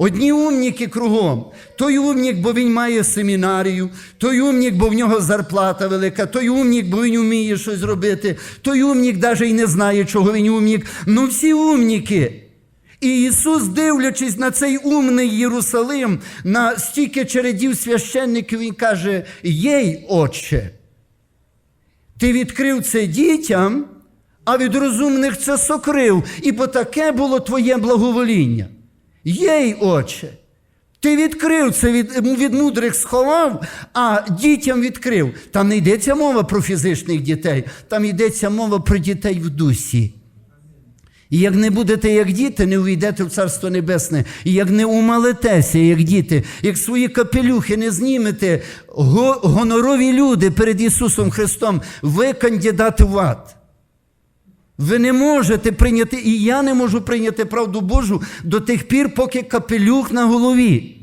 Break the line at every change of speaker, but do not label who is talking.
Одні умніки кругом. Той умнік, бо він має семінарію, той умнік, бо в нього зарплата велика, той умнік, бо він вміє щось робити, той умнік навіть і не знає, чого він умнік. Ну всі умніки. І Ісус, дивлячись на цей умний Єрусалим, на стільки чередів священників, Він каже: Єй, Отче, ти відкрив це дітям, а від розумних це сокрив, і бо таке було твоє благовоління. Єй, Отче, ти відкрив це від, від мудрих сховав, а дітям відкрив. Там не йдеться мова про фізичних дітей, там йдеться мова про дітей в дусі. І як не будете як діти, не увійдете в Царство Небесне. І як не умалитеся, як діти, як свої капелюхи не знімете, го- гонорові люди перед Ісусом Христом, ви кандидати в ад. Ви не можете прийняти, і я не можу прийняти правду Божу до тих пір, поки капелюх на голові.